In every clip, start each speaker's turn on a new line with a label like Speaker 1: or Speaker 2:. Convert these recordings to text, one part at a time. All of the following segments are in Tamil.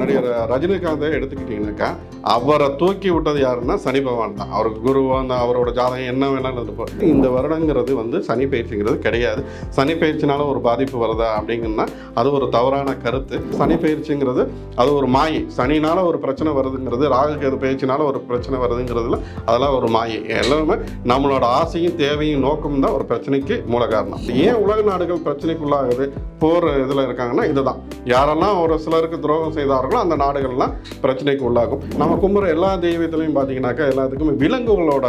Speaker 1: நடிகர் ரஜினிகாந்தை எடுத்துக்கிட்டீங்கன்னாக்கா அவரை தூக்கி விட்டது யாருன்னா சனி பகவான் தான். அவருக்கு குரு அந்த அவரோட ஜாதகம் என்ன வேணாலும் இருப்போம் இந்த வருடங்கிறது வந்து சனி பயிற்சிங்கிறது கிடையாது. சனி பயிற்சினால ஒரு பாதிப்பு வருதா அப்படிங்கன்னா அது ஒரு தவறான கருத்து. சனி பயிற்சிங்கிறது அது ஒரு மாயை. சனினால ஒரு பிரச்சனை வருதுங்கிறது ராகு கேது பயிற்சினால ஒரு பிரச்சனை வருதுங்கிறதுல அதெல்லாம் ஒரு மாயை. எல்லாமே நம்மளோட ஆசையும் தேவையும் நோக்கம் தான் ஒரு பிரச்சனைக்கு மூல காரணம். ஏன் உலக நாடுகள் பிரச்சனைக்குள்ளாகுது? போர் இதில் இருக்காங்கன்னா இதுதான். யாரெல்லாம் ஒரு சிலருக்கு துரோகம் செய்தார்களோ அந்த நாடுகள்லாம் பிரச்சனைக்கு உள்ளாகும். நம்ம கும்புற எல்லா தெய்வத்திலையும் பார்த்தீங்கன்னாக்கா எல்லாத்துக்குமே விலங்குகளோட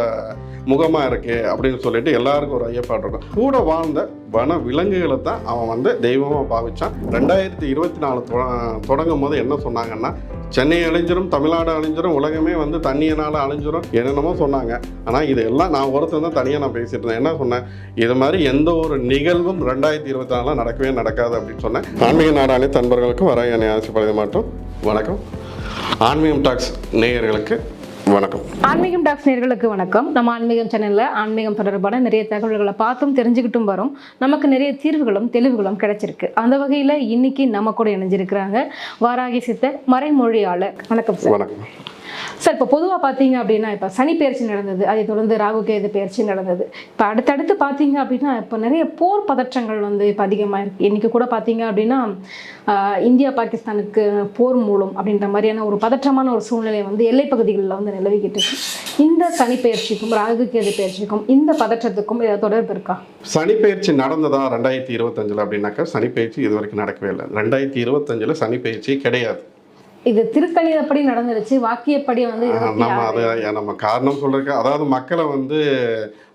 Speaker 1: முகமாக இருக்கு அப்படின்னு சொல்லிட்டு எல்லாருக்கும் ஒரு ஐயப்பாடு இருக்கும். கூட வாழ்ந்த வன விலங்குகளை தான் அவன் வந்து தெய்வமாக பாவிச்சான். ரெண்டாயிரத்தி இருபத்தி நாலு தொடங்கும் போது என்ன சொன்னாங்கன்னா சென்னை அழிஞ்சிரும் தமிழ்நாடு அழிஞ்சிரும் உலகமே வந்து தண்ணியினால் அழிஞ்சிரும் என்னென்னமோ சொன்னாங்க. ஆனால் இது எல்லாம் நான் ஒருத்தர் தான் தனியாக நான் பேசிட்டு இருந்தேன். என்ன சொன்னேன்? இது மாதிரி எந்த ஒரு நிகழ்வும் ரெண்டாயிரத்தி இருபத்தி நாலில் நடக்கவே நடக்காது அப்படின்னு சொன்னேன். ஆன்மீக நாடாளி தன்பர்களுக்கு வர என்னை ஆசைப்படுத்த மாட்டோம். வணக்கம். ஆன்மீகம் டாக்ஸ் நேயர்களுக்கு வணக்கம்.
Speaker 2: ஆன்மீகம் டாக்ஸ் நேர்களுக்கு வணக்கம். நம்ம ஆன்மீகம் சேனல்ல ஆன்மீகம் தொடர்பான நிறைய தகவல்களை பார்த்தும் தெரிஞ்சுக்கிட்டும் வரும். நமக்கு நிறைய தீர்வுகளும் தெளிவுகளும் கிடைச்சிருக்கு. அந்த வகையில இன்னைக்கு நம்ம கூட இணைஞ்சிருக்கிறாங்க வாராகி சித்தர் மறைமொழியாளர். வணக்கம் சார்.
Speaker 1: வணக்கம்.
Speaker 2: சார் இப்போ பொதுவாக பார்த்தீங்க அப்படின்னா இப்போ சனி பயிற்சி நடந்தது. அதை தொடர்ந்து ராகு கேது பயிற்சி நடந்தது. இப்போ அடுத்தடுத்து பார்த்தீங்க அப்படின்னா இப்போ நிறைய போர் பதற்றங்கள் வந்து இப்போ அதிகமாக இருக்குது இன்றைக்கி கூட பார்த்தீங்க அப்படின்னா இந்தியா பாகிஸ்தானுக்கு போர் மூலம் அப்படின்ற மாதிரியான ஒரு பதற்றமான ஒரு சூழ்நிலை வந்து எல்லை பகுதிகளில் வந்து நிலவிக்கிட்டு இருக்கு. இந்த சனி பயிற்சிக்கும் ராகு கேது பயிற்சிக்கும் இந்த பதற்றத்துக்கும் ஏதாவது தொடர்பு இருக்கா?
Speaker 1: சனிப்பெயர்ச்சி நடந்ததா ரெண்டாயிரத்தி இருபத்தஞ்சில் அப்படின்னாக்கா சனிப்பெயர்ச்சி இது வரைக்கும் நடக்கவே இல்லை. ரெண்டாயிரத்தி இருபத்தஞ்சில் சனிப்பெயர்ச்சி கிடையாது.
Speaker 2: இது திருக்கணிதப்படி நடந்துருச்சு வாக்கியப்படி வந்து
Speaker 1: நம்ம. அதை நம்ம காரணம் சொல்றதுக்கு அதாவது மக்களை வந்து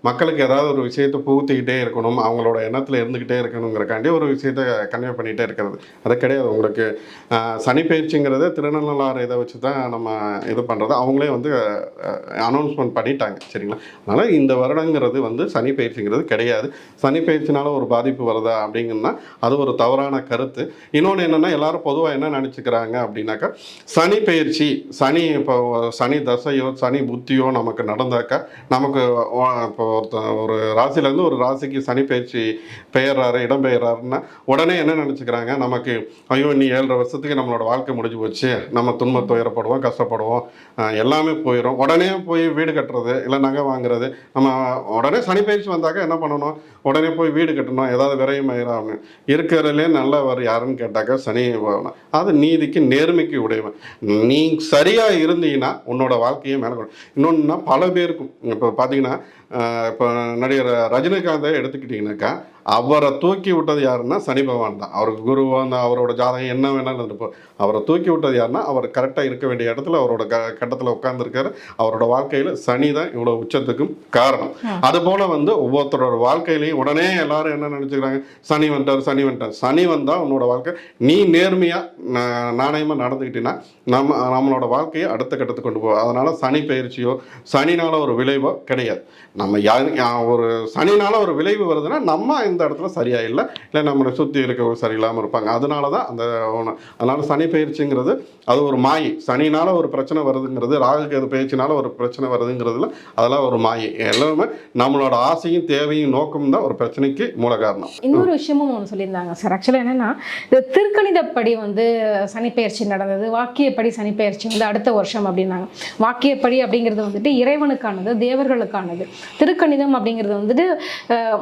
Speaker 1: மக்களுக்கு ஏதாவது ஒரு விஷயத்தை புகுத்திக்கிட்டே இருக்கணும் அவங்களோட எண்ணத்தில் இருந்துக்கிட்டே இருக்கணுங்கிறக்காண்டி ஒரு விஷயத்த கன்வே பண்ணிகிட்டே இருக்கிறது. அது கிடையாது. உங்களுக்கு சனி பயிற்சிங்கிறது திருநள்ளாறு இதை வச்சு தான் நம்ம இது பண்ணுறது அவங்களே வந்து அனௌன்ஸ்மெண்ட் பண்ணிட்டாங்க. சரிங்களா? அதனால் இந்த வருடங்கிறது வந்து சனி பயிற்சிங்கிறது கிடையாது. சனி பயிற்சினால ஒரு பாதிப்பு வருதா அப்படிங்கன்னா அது ஒரு தவறான கருத்து. இன்னொன்று என்னென்னா எல்லாரும் பொதுவாக என்ன நினச்சிக்கிறாங்க அப்படின்னாக்கா சனி பயிற்சி சனி இப்போ சனி தசையோ சனி புத்தியோ நமக்கு நடந்தாக்கா நமக்கு இப்போ ஒருத்த ஒரு ராசிலேருந்து ஒரு ராசிக்கு சனி பயிற்சி பெயர்றாரு இடம் பெயர்றாருன்னா உடனே என்ன நினச்சிக்கிறாங்க? நமக்கு ஐயோ நீ ஏழரை வருஷத்துக்கு நம்மளோட வாழ்க்கை முடிஞ்சு போச்சு. நம்ம துன்ப துயரப்படுவோம் கஷ்டப்படுவோம் எல்லாமே போயிடும் உடனே போய் வீடு கட்டுறது இல்லை நகை வாங்குறது நம்ம உடனே சனி பயிற்சி வந்தாக்கா என்ன பண்ணணும்? உடனே போய் வீடு கட்டணும் ஏதாவது விரையும் மயிராகும் இருக்கிறதுலே நல்லவர் யாருன்னு கேட்டாக்கா சனி பகவான். அது நீதிக்கு நேர்மைக்கு உடையவன். நீ சரியாக இருந்தீங்கன்னா உன்னோட வாழ்க்கையை மேலே கொண்டு இன்னொன்னா பல பேருக்கும். இப்போ பார்த்தீங்கன்னா இப்போ நடிகர் ரஜினிகாந்தை எடுத்துக்கிட்டிங்கனாக்கா அவரை தூக்கி விட்டது யாருன்னா சனி பகவான் தான். அவருக்கு குரு அந்த அவரோட ஜாதகம் என்ன வேணாலும் இருப்போம் அவரை தூக்கி விட்டது யாருன்னா அவர் கரெக்டாக இருக்க வேண்டிய இடத்துல அவரோட க கட்டத்தில் உட்காந்துருக்காரு அவரோட வாழ்க்கையில் சனி தான் இவ்வளோ உச்சத்துக்கும் காரணம். அதுபோல் வந்து ஒவ்வொருத்தரோட வாழ்க்கையிலையும் உடனே எல்லாரும் என்ன நினச்சிக்கிறாங்க? சனி வந்துட்டார் சனி வந்துட்டார். சனி வந்தால் உன்னோட வாழ்க்கை நீ நேர்மையாக நாணயமாக நடந்துக்கிட்டீங்கன்னா நம்ம நம்மளோட வாழ்க்கையை அடுத்த கட்டத்துக்கு கொண்டு போவோம் அதனால் சனி பயிற்சியோ சனினால ஒரு விளைவோ கிடையாது. நம்ம யா யா- ஒரு சனினால ஒரு விளைவு வருதுன்னா நம்ம இந்த இடத்துல சரியா இல்லை இல்லை நம்மளை சுற்றி இருக்கவங்க சரியில்லாமல் இருப்பாங்க. அதனால தான் அந்த. அதனால சனி பயிற்சிங்கிறது அது ஒரு மாயை. சனினால ஒரு பிரச்சனை வருதுங்கிறது ராகு கேது பயிற்சினால ஒரு பிரச்சனை வருதுங்கிறதுல அதெல்லாம் ஒரு மாயை. எல்லாமே நம்மளோட ஆசையும் தேவையும் நோக்கம் தான் ஒரு பிரச்சனைக்கு மூல காரணம்.
Speaker 2: இன்னொரு விஷயமும் ஒன்று சொல்லியிருந்தாங்க சார். ஆக்சுவலாக என்னன்னா இந்த திருக்கணிதப்படி வந்து சனிப்பெயர்ச்சி நடந்தது வாக்கியப்படி சனிப்பெயர்ச்சி வந்து அடுத்த வருஷம் அப்படின்னாங்க. வாக்கியப்படி அப்படிங்கிறது வந்துட்டு இறைவனுக்கானது தேவர்களுக்கானது. திருக்கணிதம் அப்படிங்கிறது வந்துட்டு அஹ்,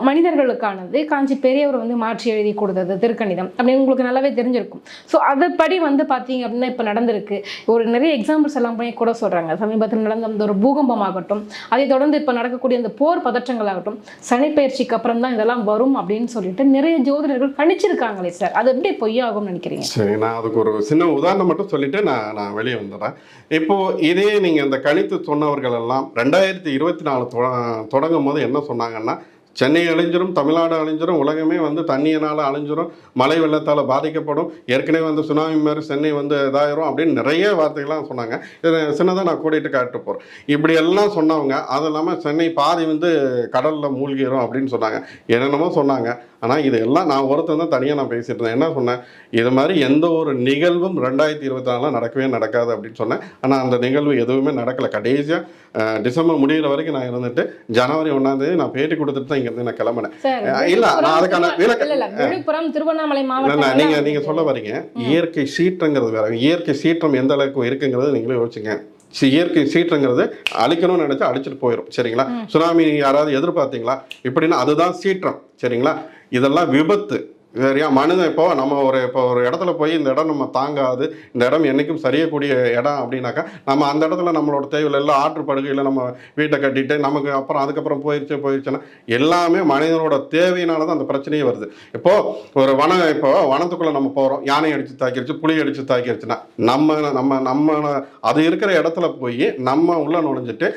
Speaker 2: வந்து காஞ்சி பெரியவர் வந்து மாற்றி எழுதி கொடுத்தது திருக்கணிதம் அப்படின்னு உங்களுக்கு நல்லாவே தெரிஞ்சிருக்கும். ஸோ அதுபடி வந்து பார்த்தீங்க அப்படின்னா இப்போ நடந்திருக்கு. ஒரு நிறைய எக்ஸாம்பிள்ஸ் எல்லாம் போய் கூட சொல்கிறாங்க சமீபத்தில் நடந்த அந்த ஒரு பூகம்பமாகட்டும் அதை தொடர்ந்து இப்போ நடக்கக்கூடிய அந்த போர் பதற்றங்கள் ஆகட்டும் சனிப்பயிற்சிக்கு அப்புறம் தான் இதெல்லாம் வரும் அப்படின்னு சொல்லிட்டு நிறைய ஜோதிடர்கள் கணிச்சிருக்காங்களே சார் அது எப்படி பொய்யாகும்னு நினைக்கிறீங்க?
Speaker 1: சரி நான் அதுக்கு ஒரு சின்ன உதாரணம் மட்டும் சொல்லிட்டு நான் நான் வெளியே வந்துடுறேன். இப்போ இதே நீங்கள் இந்த கணித்து சொன்னவர்கள் எல்லாம் ரெண்டாயிரத்தி இருபத்தி நாலு தொடங்கும் போது என்ன சொன்னாங்கன்னா சென்னை அழிஞ்சிரும் தமிழ்நாடு அழிஞ்சிரும் உலகமே வந்து தண்ணியினால் அழிஞ்சிரும் மழை வெள்ளத்தால் பாதிக்கப்படும் ஏற்கனவே வந்து சுனாமி மாதிரி சென்னை வந்து இதாயிரும் அப்படின்னு நிறைய வார்த்தைகள்லாம் சொன்னாங்க. இதை சின்னதாக நான் கூட்டிகிட்டு காட்டு போகிறேன் இப்படி எல்லாம் சொன்னவங்க அது இல்லாமல் சென்னை பாதி வந்து கடலில் மூழ்கிடும் அப்படின்னு சொன்னாங்க. என்னென்னமோ சொன்னாங்க. ஆனால் இது எல்லாம் நான் ஒருத்தன் தான் தனியாக நான் பேசிட்டு இருந்தேன். என்ன சொன்னேன்? இது மாதிரி எந்த ஒரு நிகழ்வும் ரெண்டாயிரத்தி இருபத்தி நாலில் நடக்கவே நடக்காது அப்படின்னு சொன்னேன். ஆனால் அந்த நிகழ்வு எதுவுமே நடக்கலை. கடைசியாக டிசம்பர் முடிகிற வரைக்கும் நான் இருந்துட்டு ஜனவரி ஒன்றாம் தேதி நான் பேட்டி கொடுத்துட்டு தான் இங்கேருந்து நான் கிளம்பினேன். இல்ல, நான் அதுக்கான
Speaker 2: விழுப்புரம் திருவண்ணாமலை மாவட்டம்
Speaker 1: நீங்க நீங்க சொல்ல வரீங்க. இயற்கை சீற்றங்கிறது வேற. இயற்கை சீற்றம் எந்த அளவுக்கு இருக்குங்கிறது நீங்களே யோசிச்சுங்க. சி- இயற்கை சீற்றங்கிறது அழிக்கணும்னு நினைச்சா அழிச்சிட்டு போயிடும் சரிங்களா? சுனாமி யாராவது எதிர்பார்த்தீங்களா? இப்படின்னா அதுதான் சீற்றம். சரிங்களா? இதெல்லாம் விபத்து. சரியா? மனிதன் இப்போ நம்ம ஒரு இப்போ ஒரு இடத்துல போய் இந்த இடம் நம்ம தாங்காது. இந்த இடம் என்னைக்கும் சரியக்கூடிய இடம் அப்படின்னாக்கா நம்ம அந்த இடத்துல நம்மளோட தேவையில் எல்லாம் ஆற்று படுகையில் நம்ம வீட்டை கட்டிட்டு நமக்கு அப்புறம் அதுக்கப்புறம் போயிடுச்சு போயிடுச்சுன்னா எல்லாமே மனிதனோட தேவையினால தான் அந்த பிரச்சனையே வருது. இப்போது ஒரு வனம் இப்போ வனத்துக்குள்ளே நம்ம போகிறோம் யானை அடித்து தாக்கிருச்சு புலி அடித்து தாக்கிருச்சுன்னா நம்ம நம்ம நம்ம அது இருக்கிற இடத்துல போய் நம்ம உள்ளே நுழைஞ்சிட்டு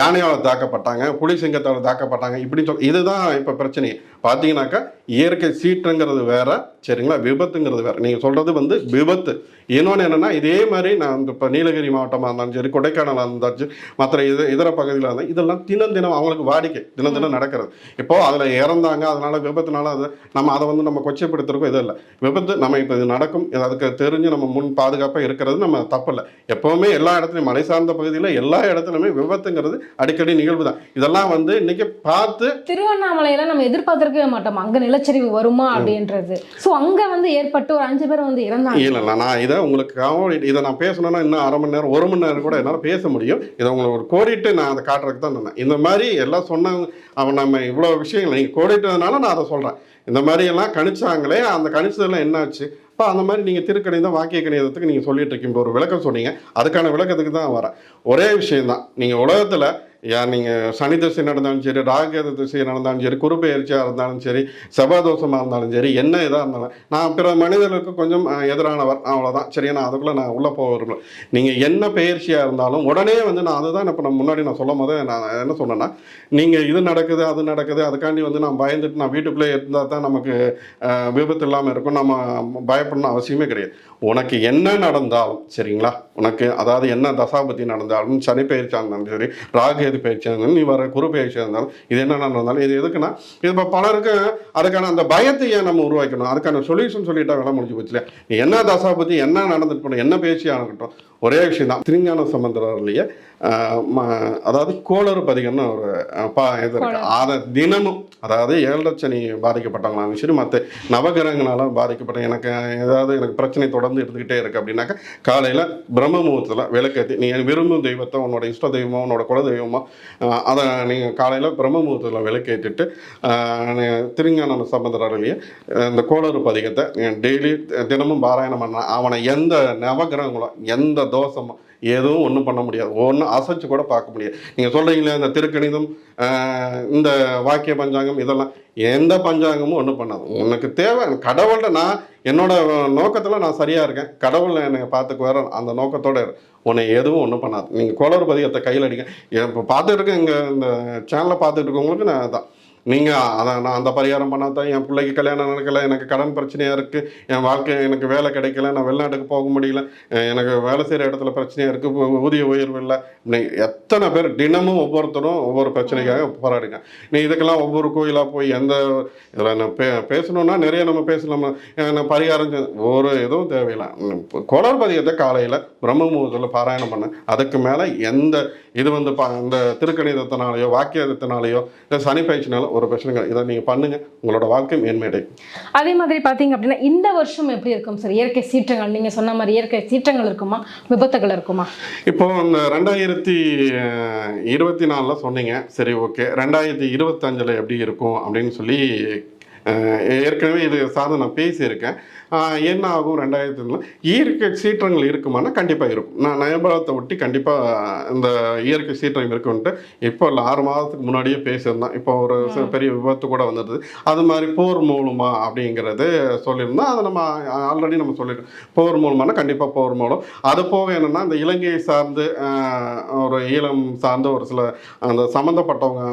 Speaker 1: யானையால் தாக்கப்பட்டாங்க புலி சிங்கத்தால் தாக்கப்பட்டாங்க இப்படின்னு சொல்லி இதுதான் இப்போ பிரச்சனை பார்த்தீங்கன்னாக்கா இயற்கை சீற்றங்கிறது வேற சரிங்களா? விபத்துங்கிறது வேற. நீங்கள் சொல்றது வந்து விபத்து. இன்னொன்று என்னன்னா இதே மாதிரி நான் இந்த இப்போ நீலகிரி மாவட்டமாக இருந்தாலும் சரி கொடைக்கானலாக இருந்தாலும் சரி மற்ற இது இதர பகுதியில் இருந்தால் இதெல்லாம் தினம் தினம் அவங்களுக்கு வாடிக்கை. தினம் தினம் நடக்கிறது. இப்போ அதில் இறந்தாங்க அதனால விபத்துனால அது நம்ம அதை வந்து நம்ம கொச்சைப்படுத்துறதுக்கும் இது இல்லை. விபத்து நம்ம இப்போ இது நடக்கும். அதுக்கு தெரிஞ்சு நம்ம முன் பாதுகாப்பாக இருக்கிறது நம்ம தப்பு இல்லை. எப்போவுமே எல்லா இடத்துலையும் மலை சார்ந்த பகுதியில் எல்லா இடத்துலையுமே விபத்துங்கிறது அடிக்கடி நிகழ்வு தான். இதெல்லாம் வந்து இன்னைக்கு பார்த்து
Speaker 2: திருவண்ணாமலையில நம்ம எதிர்பார்த்திருக்கவே மாட்டோம். அங்க நிலச்சரிவு வருமா அப்படின்றது. சோ அங்கே வந்து ஏற்பட்டு ஒரு அஞ்சு பேர் வந்து இறந்தாங்க.
Speaker 1: இல்லை இல்லை நான் இதை உங்களுக்கு இதை நான் பேசணும்னா இன்னும் அரை மணி நேரம் ஒரு மணி நேரம் கூட என்னால் பேச முடியும். இதை உங்களுக்கு ஒரு கோடிட்டு நான் அதை காட்டுறதுக்கு தான் நான் இந்த மாதிரி எல்லாம் சொன்னாங்க அவன் நம்ம இவ்வளோ விஷயங்கள் நீங்கள் கோடிட்டதுனால நான் அதை சொல்கிறேன் இந்த மாதிரி எல்லாம் கணிச்சாங்களே அந்த கணிச்சதெல்லாம் என்னாச்சு இப்போ அந்த மாதிரி நீங்கள் திருக்கணிதம் வாக்கிய கணிதத்துக்கு நீங்கள் சொல்லிட்டு இருக்கீங்க. ஒரு விளக்கம் சொன்னீங்க. அதுக்கான விளக்கத்துக்கு தான் வரேன். ஒரே விஷயம்தான். நீங்கள் உலகத்தில் யார் நீங்கள் சனி திசை நடந்தாலும் சரி ராகேத திசை நடந்தாலும் சரி குறுப்பெயர்ச்சியாக இருந்தாலும் சரி செவ்வாதோஷமாக இருந்தாலும் சரி என்ன இதாக இருந்தாலும் நான் பிற மனிதர்களுக்கு கொஞ்சம் எதிரானவர். அவ்வளோதான் சரியா நான் அதுக்குள்ளே நான் உள்ளே போக விரும்பல. நீங்கள் என்ன பயிற்சியாக இருந்தாலும் உடனே வந்து நான் அதுதான் இப்போ நான் முன்னாடி நான் சொல்லும் போது நான் என்ன சொன்னேன்னா நீங்கள் இது நடக்குது அது நடக்குது அதுக்காண்டி வந்து நான் பயந்துட்டு நான் வீட்டுக்குள்ளே இருந்தால் தான் நமக்கு விபத்து இல்லாமல் இருக்கும். நம்ம பயப்படணும் அவசியமே கிடையாது. உனக்கு என்ன நடந்தாலும் சரிங்களா? உனக்கு அதாவது என்ன தசாபதி நடந்தாலும் சனி பயிற்சியாக இருந்தாலும் சரி ராகேது பயிற்சியாக இருந்தாலும் நீ வர குரு பயிற்சியாக இருந்தாலும் இது என்ன நடந்தாலும் இது எதுக்குன்னா இது இப்போ பலருக்கு அதுக்கான அந்த பயத்தை ஏன் நம்ம உருவாக்கணும்? அதுக்கான சொல்யூஷன் சொல்லிட்டா வேலை முடிஞ்சு போச்சு இல்லையா? நீ என்ன தசாபதி என்ன நடந்துட்டு போன என்ன பேச்சியாக இருக்கட்டும் ஒரே விஷயம் தான் திருஞான சம்பந்தரிலேயே அதாவது கோளறு பதிகம்னு ஒரு பா இது இருக்கு. அதை தினமும் அதாவது ஏழரை சனி பாதிக்கப்பட்டவங்களாலும் சரி மற்ற நவகிரகங்களால பாதிக்கப்பட்ட எனக்கு ஏதாவது எனக்கு பிரச்சனை தொடர்ந்து இருந்துக்கிட்டே இருக்கு அப்படின்னாக்கா காலையில் பிரம்ம முகூர்த்தத்தில் விளக்கேற்றி நீ விரும்பும் தெய்வத்தை உன்னோட இஷ்ட தெய்வமோ உன்னோட குல தெய்வமோ அதை நீங்கள் காலையில் பிரம்ம முகூர்த்தத்தில் விளக்கேற்றிட்டு திருஞான சம்பந்தரிலேயே இந்த கோளறு பதிகத்தை டெய்லி தினமும் பாராயணம் பண்ண அவனை எந்த நவகிரகங்களோ எந்த தோஷமோ எதுவும் ஒன்றும் பண்ண முடியாது. ஒன்றும் அசைச்சு கூட பார்க்க முடியாது. நீங்கள் சொல்கிறீங்களே இந்த திருக்கணிதம் இந்த வாக்கிய பஞ்சாங்கம் இதெல்லாம். எந்த பஞ்சாங்கமும் ஒன்றும் பண்ணாது. உனக்கு தேவை கடவுள்கிட்ட நான் என்னோட நோக்கத்தில் நான் சரியாக இருக்கேன். கடவுள் என்னை பார்த்துக்குவார் அந்த நோக்கத்தோட உன்னை எதுவும் ஒன்றும் பண்ணாது. நீங்கள் கோளறு பதிகத்தை கையில் அடிங்க. இப்போ பார்த்துட்டு இருக்க இங்கே இந்த சேனலை பார்த்துட்டு இருக்கவங்களுக்கு நான் அதான். நீங்கள் அதை நான் அந்த பரிகாரம் பண்ணால் தான் என் பிள்ளைக்கு கல்யாணம் நடக்கலை எனக்கு கடன் பிரச்சனையாக இருக்குது என் வாழ்க்கை எனக்கு வேலை கிடைக்கல நான் வெளிநாட்டுக்கு போக முடியல எனக்கு வேலை செய்கிற இடத்துல பிரச்சனையாக இருக்குது ஊதிய உயர்வு இல்லை. நீ எத்தனை பேர் தினமும் ஒவ்வொருத்தரும் ஒவ்வொரு பிரச்சனைக்காக போராடுங்க. நீ இதுக்கெல்லாம் ஒவ்வொரு கோயிலாக போய் எந்த இதில் நான் பே பேசணுன்னா நிறைய நம்ம பேசலாம்? நான் பரிகாரம் ஒரு எதுவும் தேவையில்லை. கோளார் காலையில் பிரம்ம முகூர்த்தத்தில் பாராயணம் பண்ண. அதுக்கு மேலே எந்த இது வந்து பா இந்த திருக்கணிதத்தினாலேயோ வாக்கியத்தினாலேயோ இல்லை சனி பயிற்சினால ஒரு பிரச்சனை. இதை நீங்கள் பண்ணுங்க. உங்களோட வாழ்க்கை மேன்மையடையும்
Speaker 2: அதே மாதிரி பாத்தீங்க அப்படின்னா இந்த வருஷம் எப்படி இருக்கும் சார்? இயற்கை சீற்றங்கள் நீங்க சொன்ன மாதிரி இயற்கை சீற்றங்கள் இருக்குமா? விபத்துகள் இருக்குமா?
Speaker 1: இப்போ இந்த ரெண்டாயிரத்தி இருபத்தி நாலில் சொன்னீங்க. சரி ஓகே. ரெண்டாயிரத்தி இருபத்தஞ்சில் எப்படி இருக்கும் அப்படின்னு சொல்லி ஏற்கனவே இது சார்ந்து நான் பேசியிருக்கேன். என்ன ஆகும் ரெண்டாயிரத்தி இயற்கை சீற்றங்கள் இருக்குமானா கண்டிப்பாக இருக்கும். நான் நயபலத்தை ஒட்டி கண்டிப்பாக இந்த இயற்கை சீற்றம் இருக்குன்ட்டு இப்போ இல்லை ஆறு மாதத்துக்கு முன்னாடியே பேசியிருந்தோம் இப்போ ஒரு பெரிய விபத்து கூட வந்தது அது மாதிரி போர் மூலமா அப்படிங்கிறது சொல்லியிருந்தோம் அதை நம்ம ஆல்ரெடி நம்ம சொல்லிட்டோம். போர் மூலமான கண்டிப்பாக போர் மூலம். அது போக என்னென்னா இந்த இலங்கையை சார்ந்து ஒரு ஈழம் சார்ந்த ஒரு சில அந்த சம்மந்தப்பட்டவங்க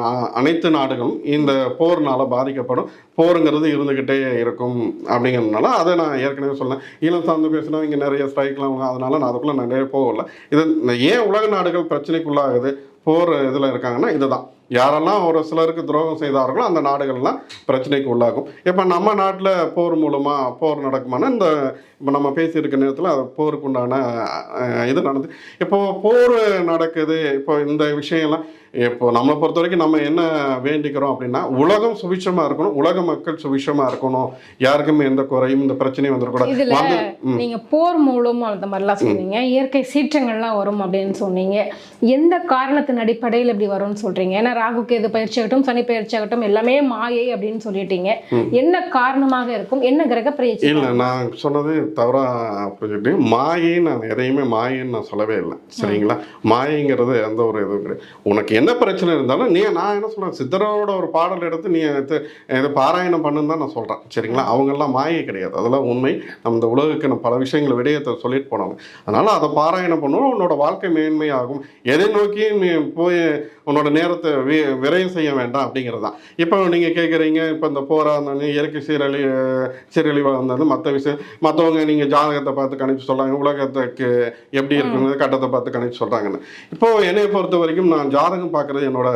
Speaker 1: அனைத்து நாடுகளும் இந்த போர்னால பாதிக்கப்படும். போருங்கிறது இருந்துக்கிட்டே இருக்கும். அப்படிங்கிறதுனால அதை நான் ஏற்கனவே சொன்னேன். ஈழம் சார்ந்து பேசினா இங்கே நிறைய ஸ்ட்ரைக்லாம் அதனால நான் அதுக்குள்ளே நிறைய போகல. இது ஏன் உலக நாடுகள் பிரச்சனைக்குள்ளாகுது? போர் இதில் இருக்காங்கன்னா இதுதான். யாரெல்லாம் ஒரு சிலருக்கு துரோகம் செய்தார்களோ அந்த நாடுகள்லாம் பிரச்சனைக்கு உள்ளாகும். இப்போ நம்ம நாட்டில் போர் மூலமாக போர் நடக்குமானா இந்த இப்போ நம்ம பேசியிருக்க நேரத்தில் அது போருக்கு உண்டான இது நடந்து இப்போ போர் நடக்குது. இப்போ இந்த விஷயம்லாம் இப்போ நம்மளை பொறுத்த வரைக்கும் நம்ம என்ன வேண்டிக்கிறோம் அப்படின்னா உலகம் சுபிட்சமாக இருக்கணும். உலக மக்கள் சுபிட்சமாக இருக்கணும். யாருக்குமே எந்த குறையும் இந்த பிரச்சனையும் வந்துடக்கூடாது.
Speaker 2: நீங்க போர் மூலம் அந்த மாதிரிலாம் சொன்னீங்க. இயற்கை சீற்றங்கள்லாம் வரும் அப்படின்னு சொன்னீங்க. எந்த காரணத்தின் அடிப்படையில் இப்படி வரும்னு சொல்றீங்க? ஏன்னா ராகு கேது பயிற்சி ஆகட்டும் சனி பயிற்சி ஆகட்டும் எல்லாமே மாயை அப்படின்னு சொல்லிட்டீங்க. என்ன காரணமாக இருக்கும்? என்ன கிரக பயிற்சி
Speaker 1: இல்லை நான் சொன்னது தவறாக புரிஞ்சுக்கிட்டேன். மாயின்னு நான் எதையுமே மாயின்னு நான் சொல்லவே இல்லை. சரிங்களா? மாயைங்கிறது எந்த ஒரு இதுவும் கிடையாது. உனக்கு என்ன பிரச்சனை இருந்தாலும் நீ நான் என்ன சொல்கிறேன் சித்தரோட ஒரு பாடல் எடுத்து நீ இது பாராயணம் பண்ணுன்னு தான் நான் சொல்கிறேன் சரிங்களா? அவங்கெல்லாம் மாயை கிடையாது. அதெல்லாம் உண்மை. நம்ம இந்த உலகுக்கு நம்ம பல விஷயங்களை விடயத்தை சொல்லிட்டு போனவங்க. அதனால் அதை பாராயணம் பண்ணணும் உன்னோட வாழ்க்கை மேன்மையாகும். எதை நோக்கி நீ போய் உன்னோட நேரத்தை வி விரயம் செய்ய வேண்டாம் அப்படிங்கிறது தான் இப்போ நீங்கள் கேட்குறீங்க இப்போ இந்த போரா இருந்தாலும் இயற்கை சீரழி சீரழிவாக இருந்தாலும் மற்ற விஷயம் மற்றவங்க நீங்கள் ஜாதகத்தை பார்த்து கணிச்சு சொல்கிறாங்க உலகத்துக்கு எப்படி இருக்குன்னு கட்டத்தை பார்த்து கணிச்சு சொல்கிறாங்கன்னு இப்போ என்னை பொறுத்த வரைக்கும் நான் ஜாதகம் பார்க்குறது என்னோட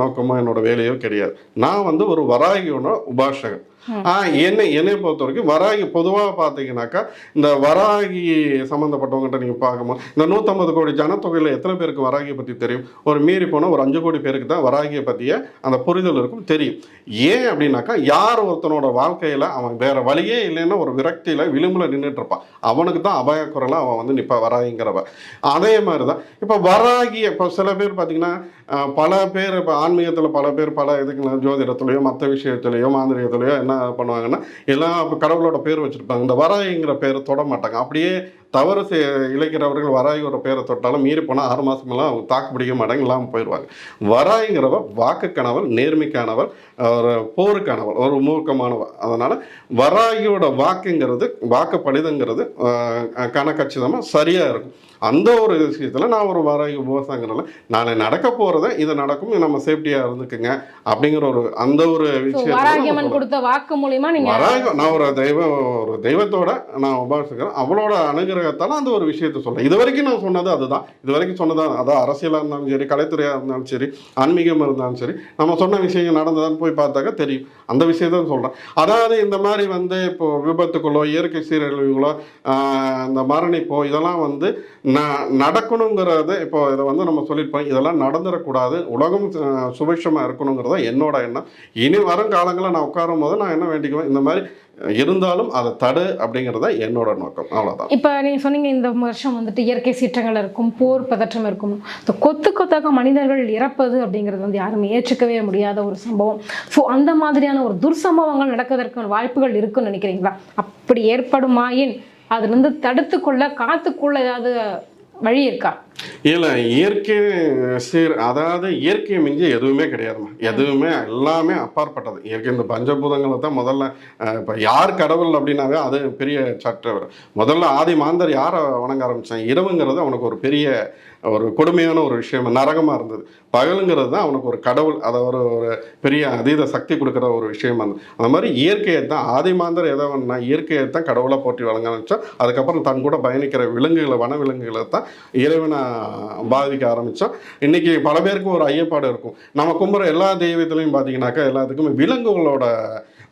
Speaker 1: நோக்கமோ என்னோட வேலையோ கிடையாது. நான் வந்து ஒரு வராகியோட உபாசகன். ஆ என்னை என்னை பொறுத்த வரைக்கும் வராகி பொதுவாக பார்த்தீங்கன்னாக்கா இந்த வராகி சம்மந்தப்பட்டவங்ககிட்ட நீங்கள் பார்க்கும்போது இந்த நூற்றம்பது கோடி ஜனத்தொகையில் எத்தனை பேருக்கு வராகியை பற்றி தெரியும்? ஒரு மீறி போனால் ஒரு அஞ்சு கோடி பேருக்கு தான் வராகியை பற்றிய அந்த புரிதல் இருக்கும் தெரியும். ஏன் அப்படின்னாக்கா யார் ஒருத்தனோட வாழ்க்கையில் அவன் வேற வழியே இல்லைன்னா ஒரு விரக்தியில் விளிம்பில் நின்றுட்டு இருப்பான் அவனுக்கு தான் அபாயக்குரலாக அவன் வந்து நிற்பா வராகிங்கிறவ. அதே மாதிரி தான் இப்போ வராகி இப்போ சில பேர் பார்த்தீங்கன்னா பல பேர் இப்போ ஆன்மீகத்தில் பல பேர் பல இதுக்குன்னா ஜோதிடத்துலையோ மற்ற விஷயத்துலையோ மாந்திரிகத்துலையோ என்ன பண்ணுவாங்கன்னா எல்லாம் இப்போ கடவுளோட பேர் வச்சுருப்பாங்க. இந்த வராகிங்கிற பேர் தொட மாட்டாங்க. அப்படியே தவறு இழைக்கிறவர்கள் வராகியோட பேரை தொட்டாலும் மீறி போனால் ஆறு மாதமெல்லாம் அவங்க தாக்கு பிடிக்க மாட்டாங்க இல்லாமல் போயிடுவாங்க வராய்ங்கிறவ வாக்குக்கணவள் நேர்மைக்கானவள் ஒரு போருக்கானவள் ஒரு மூர்க்கமானவள் அதனால் வராகியோட வாக்குங்கிறது வாக்கு பலிதங்கிறது கணக்கச்சிதமாக சரியாக இருக்கும். அந்த ஒரு விஷயத்தில் நான் ஒரு வராகி உபவாசங்கிறதுல நாளை நடக்க போகிறத இது நடக்கும் நம்ம சேஃப்டியாக இருந்துக்குங்க அப்படிங்கிற ஒரு அந்த ஒரு விஷயம்
Speaker 2: கொடுத்த வாக்கு மூலியமா நீங்க
Speaker 1: வராக நான் ஒரு தெய்வம் ஒரு தெய்வத்தோட நான் உபாசிக்கிறேன். அவளோட அனுகிரகத்தால அந்த ஒரு விஷயத்தை சொல்றேன். இது வரைக்கும் நான் சொன்னது அதுதான். இது வரைக்கும் சொன்னது அதான். அரசியலாக இருந்தாலும் சரி கலைத்துறையாக இருந்தாலும் சரி ஆன்மீகமாக இருந்தாலும் சரி நம்ம சொன்ன விஷயங்கள் நடந்ததான்னு போய் பார்த்தாக்க தெரியும். அந்த விஷயத்தான் சொல்கிறேன் அதாவது இந்த மாதிரி வந்து இப்போ விபத்துக்களோ இயற்கை சீரழிவுகளோ இந்த மரணிப்போ இதெல்லாம் வந்து ந- நடக்கணுங்கிறது இப்போ இதை வந்து நம்ம சொல்லியிருப்போம். இதெல்லாம் நடந்துடக்கூடாது உலகம் சுபிக்ஷமாக இருக்கணுங்கிறத என்னோட எண்ணம். இனி வரும் காலங்களில் நான் உட்காரும் போது நான் என்ன வேண்டிக்குவேன்? இந்த மாதிரி இருந்தாலும் அதை தடு அப்படிங்கிறத என்னோட நோக்கம். அவ்வளோதான்
Speaker 2: இப்போ நீங்கள் சொன்னீங்க இந்த வருஷம் வந்துட்டு இயற்கை சீற்றங்கள் இருக்கும் போர் பதற்றம் இருக்கும். இந்த கொத்து கொத்தாக மனிதர்கள் இறப்பது அப்படிங்கிறது வந்து யாரும் ஏற்றுக்கவே முடியாத ஒரு சம்பவம். ஸோ அந்த மாதிரியான ஒரு துர்சம்பவங்கள் நடக்கிறதுக்கான வாய்ப்புகள் இருக்குன்னு நினைக்கிறீங்களா? அப்படி ஏற்படுமாயின் அதுலேருந்து தடுத்துக்கொள்ள காத்துக்குள்ள ஏதாவது வழி இருக்கா?
Speaker 1: இல்லை இயற்கை சீர் அதாவது இயற்கை மிஞ்சி எதுவுமே கிடையாதுமா எதுவுமே எல்லாமே அப்பாற்பட்டது. இயற்கை இந்த பஞ்சபூதங்களை தான் முதல்ல இப்போ யார் கடவுள் அப்படின்னாவே அது பெரிய சற்று முதல்ல ஆதி மாந்தர் யாரை வணங்க ஆரம்பித்தான் இரவுங்கிறது அவனுக்கு ஒரு பெரிய ஒரு கொடுமையான ஒரு விஷயம் நரகமாக இருந்தது. பகலுங்கிறது தான் அவனுக்கு ஒரு கடவுள் அதை ஒரு ஒரு பெரிய அதீத சக்தி கொடுக்குற ஒரு விஷயமா இருந்தது. அந்த மாதிரி இயற்கையை தான் ஆதி மாந்தர் எதை வேணும்னா இயற்கையை தான் கடவுளாக போட்டி வழங்க ஆரம்பித்தோம் அதுக்கப்புறம் தன் கூட பயணிக்கிற விலங்குகளை வன விலங்குகளை தான் இறைவனை பாதிக்க ஆரம்பித்தோம் இன்றைக்கி பல பேருக்கு ஒரு ஐயப்பாடு இருக்கும். நம்ம கும்புற எல்லா தெய்வத்துலையும் பார்த்தீங்கன்னாக்கா எல்லாத்துக்குமே விலங்குகளோட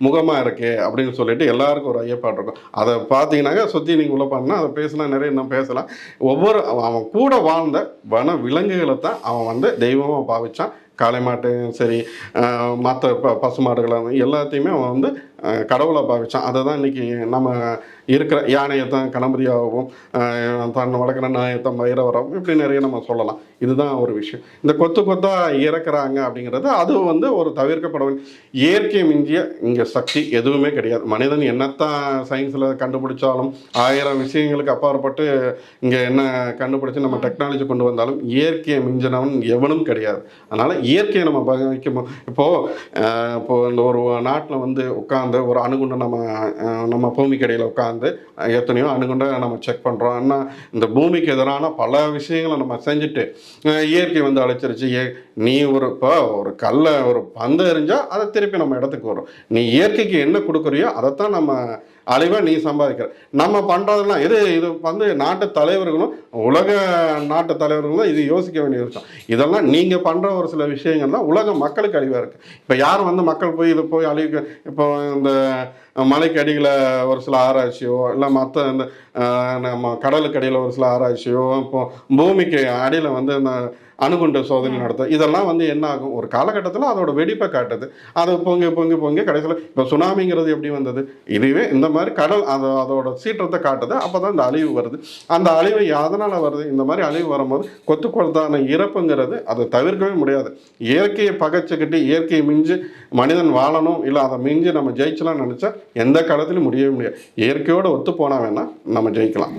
Speaker 1: முகமாக இருக்குது அப்படின்னு சொல்லிட்டு எல்லாருக்கும் ஒரு ஐயப்பாடு இருக்கும். அதை பார்த்தீங்கன்னாக்கா சுற்றி நீங்கள் உள்ள பண்ணால் அதை பேசினா நிறைய இன்னும் பேசலாம். ஒவ்வொரு அவன் கூட வாழ்ந்த வன விலங்குகளை தான் அவன் வந்து தெய்வமாக பாவிச்சான். காளை மாட்டையும் சரி மற்ற ப பசு மாடுகளை எல்லாத்தையுமே அவன் வந்து கடவுளை பாவிச்சான். அதை தான் இன்றைக்கி நம்ம இருக்கிற யானையை தான் கணபதியாகவும் தன் வளர்க்குற நாயத்தை வைரவரம் இப்படி நிறைய நம்ம சொல்லலாம். இதுதான் ஒரு விஷயம். இந்த கொத்து கொத்தாக இறக்குறாங்க அப்படிங்கிறது அது வந்து ஒரு தவிர்க்கப்பட வேண்டிய இயற்கை மிஞ்சிய இங்கே சக்தி எதுவுமே கிடையாது. மனிதன் என்னத்தான் சயின்ஸில் கண்டுபிடிச்சாலும் ஆயிரம் விஷயங்களுக்கு அப்பாற்பட்டு இங்கே என்ன கண்டுபிடிச்சு நம்ம டெக்னாலஜி கொண்டு வந்தாலும் இயற்கையை மிஞ்சினவன் எவனும் கிடையாது. அதனால் இயற்கையை நம்ம பகிக்கும் இப்போது இப்போது இந்த ஒரு நாட்டில் வந்து உட்காந்து ஒரு அணுகுண்டை நம்ம நம்ம பூமிக்கு இடையில் உட்காந்து எத்தனையோ அணுகுண்டை நம்ம செக் பண்ணுறோம் ஆனால் இந்த பூமிக்கு எதிரான பல விஷயங்களை நம்ம செஞ்சுட்டு இயற்கை வந்து அழைச்சிருச்சு. ஏ நீ ஒரு இப்போ ஒரு கல்லை ஒரு பந்து எறிஞ்சால் அதை திருப்பி நம்ம இடத்துக்கு வரும். நீ இயற்கைக்கு என்ன கொடுக்குறியோ அதைத்தான் நம்ம அழிவை நீ சம்பாதிக்கிற. நம்ம பண்ணுறதெல்லாம் இது இது வந்து நாட்டு தலைவர்களும் உலக நாட்டு தலைவர்களும் இது யோசிக்க வேண்டிய விஷயம். இதெல்லாம் நீங்கள் பண்ணுற ஒரு சில விஷயங்கள் தான் உலக மக்களுக்கு அழிவாக இருக்குது இப்போ யாரும் வந்து மக்கள் போய் இது போய் அழிவு இப்போ இந்த மலைக்கு அடியில் ஒரு சில ஆராய்ச்சியோ இல்லை மற்ற இந்த நம்ம கடலுக்கு அடியில் ஒரு சில ஆராய்ச்சியோ இப்போ பூமிக்கு அடியில் வந்து இந்த அணுகுண்டு சோதனை நடத்த இதெல்லாம் வந்து என்ன ஆகும்? ஒரு காலகட்டத்தில் அதோட வெடிப்பை காட்டுது. அது பொங்கி பொங்கி பொங்கி கடைசியில் இப்போ சுனாமிங்கிறது எப்படி வந்தது? இதுவே இந்த மாதிரி கடல் அது அதோட சீற்றத்தை காட்டுது. அப்போ தான் இந்த அழிவு வருது. அந்த அழிவு எதனால் வருது? இந்த மாதிரி அழிவு வரும்போது கொத்து கொத்தான இறப்புங்கிறது அதை தவிர்க்கவே முடியாது. இயற்கையை பகைச்சிக்கிட்டு இயற்கையை மிஞ்சி மனிதன் வாழணும் இல்லை அதை மிஞ்சி நம்ம ஜெயிச்சலாம் நினச்சா எந்த காலத்திலும் முடியவே முடியாது. இயற்கையோடு ஒத்து போனால் வேணால் நம்ம ஜெயிக்கலாம்.